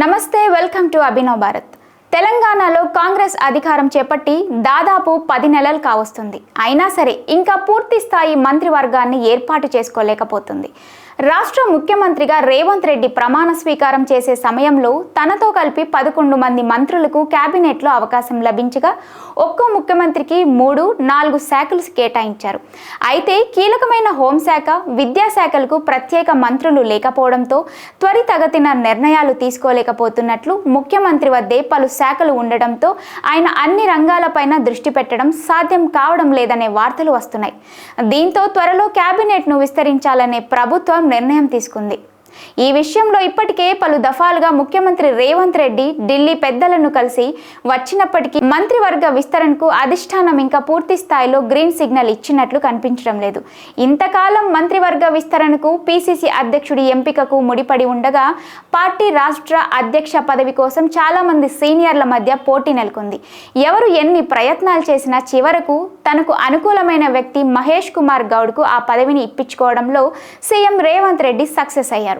నమస్తే welcome to Abhinav Bharat. తెలంగాణలో కాంగ్రెస్ అధికారం చేపట్టి దాదాపు పది నెలలు కావస్తుంది. అయినా సరే ఇంకా పూర్తి స్థాయి మంత్రివర్గాన్ని ఏర్పాటు చేసుకోలేకపోతుంది. రాష్ట్ర ముఖ్యమంత్రిగా రేవంత్ రెడ్డి ప్రమాణ స్వీకారం చేసే సమయంలో తనతో కలిపి పదకొండు మంది మంత్రులకు కేబినెట్లో అవకాశం లభించగా ఒక్కో ముఖ్యమంత్రికి మూడు నాలుగు శాఖలు కేటాయించారు. అయితే కీలకమైన హోంశాఖ విద్యాశాఖలకు ప్రత్యేక మంత్రులు లేకపోవడంతో త్వరితగతిన నిర్ణయాలు తీసుకోలేకపోతున్నట్లు ముఖ్యమంత్రి వద్దే పలు శాఖలు ఉండడంతో ఆయన అన్ని రంగాలపైన దృష్టి పెట్టడం సాధ్యం కావడం లేదనే వార్తలు వస్తున్నాయి. దీంతో త్వరలో కేబినెట్ను విస్తరించాలనే ప్రభుత్వం నిర్ణయం తీసుకుంది. ఈ విషయంలో ఇప్పటికే పలు దఫాలుగా ముఖ్యమంత్రి రేవంత్ రెడ్డి ఢిల్లీ పెద్దలను కలిసి వచ్చినప్పటికీ మంత్రివర్గ విస్తరణకు అధిష్టానం ఇంకా పూర్తి స్థాయిలో గ్రీన్ సిగ్నల్ ఇచ్చినట్లు కనిపించడం లేదు. ఇంతకాలం మంత్రివర్గ విస్తరణకు పీసీసీ అధ్యక్షుడి ఎంపికకు ముడిపడి ఉండగా పార్టీ రాష్ట్ర అధ్యక్ష పదవి కోసం చాలామంది సీనియర్ల మధ్య పోటీ నెలకొంది. ఎవరు ఎన్ని ప్రయత్నాలు చేసినా చివరకు తనకు అనుకూలమైన వ్యక్తి మహేష్ కుమార్ గౌడ్కు ఆ పదవిని ఇప్పించుకోవడంలో సీఎం రేవంత్ రెడ్డి సక్సెస్ అయ్యారు.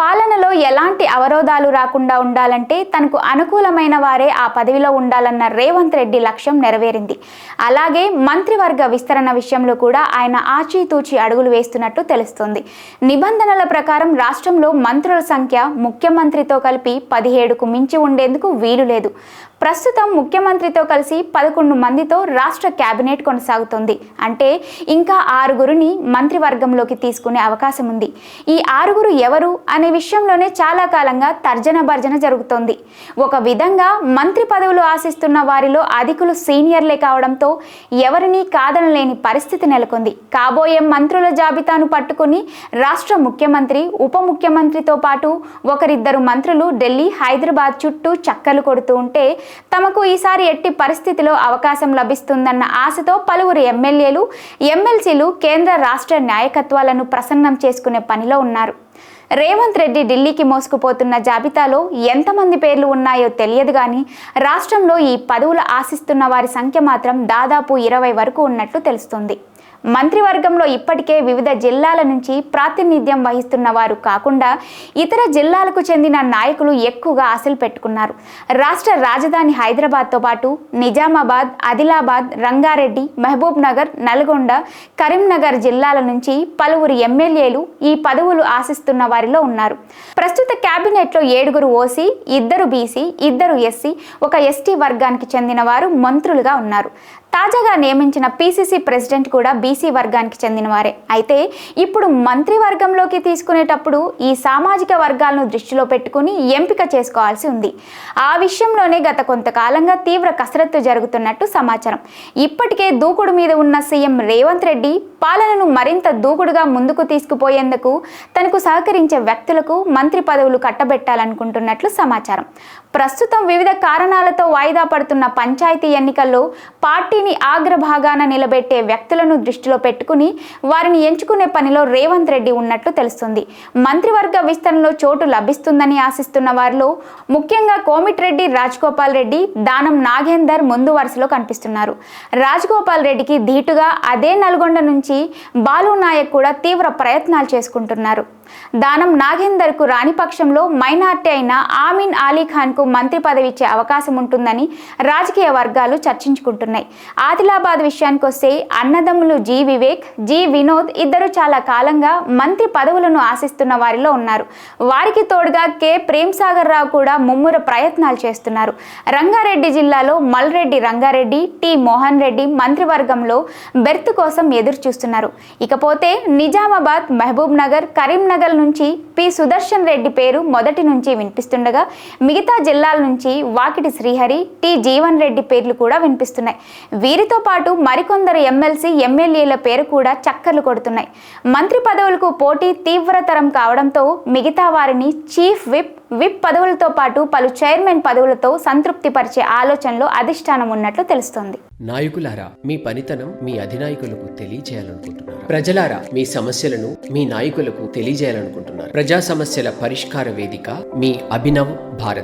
పాలనలో ఎలాంటి అవరోధాలు రాకుండా ఉండాలంటే తనకు అనుకూలమైన వారే ఆ పదవిలో ఉండాలన్న రేవంత్ రెడ్డి లక్ష్యం నెరవేరింది. అలాగే మంత్రివర్గ విస్తరణ విషయంలో కూడా ఆయన ఆచితూచి అడుగులు వేస్తున్నట్టు తెలుస్తోంది. నిబంధనల ప్రకారం రాష్ట్రంలో మంత్రుల సంఖ్య ముఖ్యమంత్రితో కలిపి పదిహేడుకు మించి ఉండేందుకు వీలు లేదు. ప్రస్తుతం ముఖ్యమంత్రితో కలిసి పదకొండు మందితో రాష్ట్ర కేబినెట్ కొనసాగుతోంది. అంటే ఇంకా ఆరుగురిని మంత్రివర్గంలోకి తీసుకునే అవకాశం ఉంది. ఈ ఆరుగురు ఎవరు అనే విషయంలోనే చాలా కాలంగా తర్జన భర్జన జరుగుతోంది. ఒక విధంగా మంత్రి పదవులు ఆశిస్తున్న వారిలో అధికులు సీనియర్లే కావడంతో ఎవరిని కాదనలేని పరిస్థితి నెలకొంది. కాబోయే మంత్రుల జాబితాను పట్టుకుని రాష్ట్ర ముఖ్యమంత్రి ఉప ముఖ్యమంత్రితో పాటు ఒకరిద్దరు మంత్రులు ఢిల్లీ హైదరాబాద్ చుట్టూ చక్కలు కొడుతూ ఉంటే తమకు ఈసారి ఎట్టి పరిస్థితిలో అవకాశం లభిస్తుందన్న ఆశతో పలువురు ఎమ్మెల్యేలు ఎమ్మెల్సీలు కేంద్ర రాష్ట్ర నాయకత్వాలను ప్రసన్నం చేసుకునే పనిలో ఉన్నారు. రేవంత్ రెడ్డి ఢిల్లీకి మోసుకుపోతున్న జాబితాలో ఎంతమంది పేర్లు ఉన్నాయో తెలియదు కానీ రాష్ట్రంలో ఈ పదవులు ఆశిస్తున్న వారి సంఖ్య మాత్రం దాదాపు ఇరవై వరకు ఉన్నట్లు తెలుస్తుంది. మంత్రివర్గంలో ఇప్పటికే వివిధ జిల్లాల నుంచి ప్రాతినిధ్యం వహిస్తున్న వారు కాకుండా ఇతర జిల్లాలకు చెందిన నాయకులు ఎక్కువగా ఆశలు పెట్టుకున్నారు. రాష్ట్ర రాజధాని హైదరాబాద్తో పాటు నిజామాబాద్ ఆదిలాబాద్ రంగారెడ్డి మహబూబ్ నగర్ నల్గొండ కరీంనగర్ జిల్లాల నుంచి పలువురు ఎమ్మెల్యేలు ఈ పదవులు ఆశిస్తున్న వారిలో ఉన్నారు. ప్రస్తుత క్యాబినెట్లో ఏడుగురు ఓసీ ఇద్దరు బీసీ ఇద్దరు ఎస్సీ ఒక ఎస్టీ వర్గానికి చెందిన వారు మంత్రులుగా ఉన్నారు. తాజాగా నియమించిన పీసీసీ ప్రెసిడెంట్ కూడా బీసీ వర్గానికి చెందినవారే. అయితే ఇప్పుడు మంత్రివర్గంలోకి తీసుకునేటప్పుడు ఈ సామాజిక వర్గాలను దృష్టిలో పెట్టుకుని ఎంపిక చేసుకోవాల్సి ఉంది. ఆ విషయంలోనే గత కొంతకాలంగా తీవ్ర కసరత్తు జరుగుతున్నట్టు సమాచారం. ఇప్పటికే దూకుడు మీద ఉన్న సీఎం రేవంత్ రెడ్డి పాలనను మరింత దూకుడుగా ముందుకు తీసుకుపోయేందుకు తనకు సహకరించే వ్యక్తులకు మంత్రి పదవులు కట్టబెట్టాలనుకుంటున్నట్లు సమాచారం. ప్రస్తుతం వివిధ కారణాలతో వాయిదా పడుతున్న పంచాయతీ ఎన్నికల్లో పార్టీని ఆగ్రభాగాన నిలబెట్టే వ్యక్తులను దృష్టిలో పెట్టుకుని వారిని ఎంచుకునే పనిలో రేవంత్ రెడ్డి ఉన్నట్లు తెలుస్తుంది. మంత్రివర్గ విస్తరణలో చోటు లభిస్తుందని ఆశిస్తున్న వారిలో ముఖ్యంగా కోమిటిరెడ్డి రాజగోపాల్ రెడ్డి దానం నాగేందర్ ముందు వరుసలో కనిపిస్తున్నారు. రాజగోపాల్ రెడ్డికి ధీటుగా అదే నల్గొండ నుంచి బాలు నాయక్ కూడా తీవ్ర ప్రయత్నాలు చేసుకుంటున్నారు. దానం నాగేందర్కు రాని పక్షంలో మైనార్టీ అయిన ఆమీన్ అలీఖాన్కు మంత్రి పదవి ఇచ్చే అవకాశం ఉంటుందని రాజకీయ వర్గాలు చర్చించుకుంటున్నాయి. ఆదిలాబాద్ విషయానికి వస్తే అన్నదమ్ములు జి వివేక్ జి వినోద్ ఇద్దరు చాలా కాలంగా మంత్రి పదవులను ఆశిస్తున్న వారిలో ఉన్నారు. వారికి తోడుగా కె. ప్రేమ్ సాగర్ రావు కూడా ముమ్ముర ప్రయత్నాలు చేస్తున్నారు. రంగారెడ్డి జిల్లాలో మల్రెడ్డి రంగారెడ్డి టి మోహన్ రెడ్డి మంత్రివర్గంలో బెర్త్ కోసం ఎదురు చూస్తున్నారు ఇకపోతే నిజామాబాద్ మహబూబ్ నగర్ కరీంనగర్ నుంచి పి. సుదర్శన్ రెడ్డి పేరు మొదటి నుంచి వినిపిస్తుండగా మిగతా జిల్లాల నుంచి వాకిటి శ్రీహరి టి. జీవన్ రెడ్డి పేర్లు కూడా వినిపిస్తున్నాయి. వీరితో పాటు మరికొందరు ఎమ్మెల్సీ ఎమ్మెల్యేల పేరు కూడా చక్కర్లు కొడుతున్నాయి. మంత్రి పదవులకు పోటీ తీవ్రతరం కావడంతో మిగతా వారిని చీఫ్ విప్ విప్ పదవులతో పాటు పలు చైర్మన్ పదవులతో సంతృప్తి పరిచే ఆలోచనలో అధిష్టానం ఉన్నట్లు తెలుస్తోంది. నాయకులారా మీ పనితనం మీ అధినాయకులకు తెలియజేయాలనుకుంటున్నారు? ప్రజలారా మీ సమస్యలను మీ నాయకులకు తెలియజేయాలనుకుంటున్నారు? ప్రజా సమస్యల పరిష్కార వేదిక మీ అభినవ్ భారత్.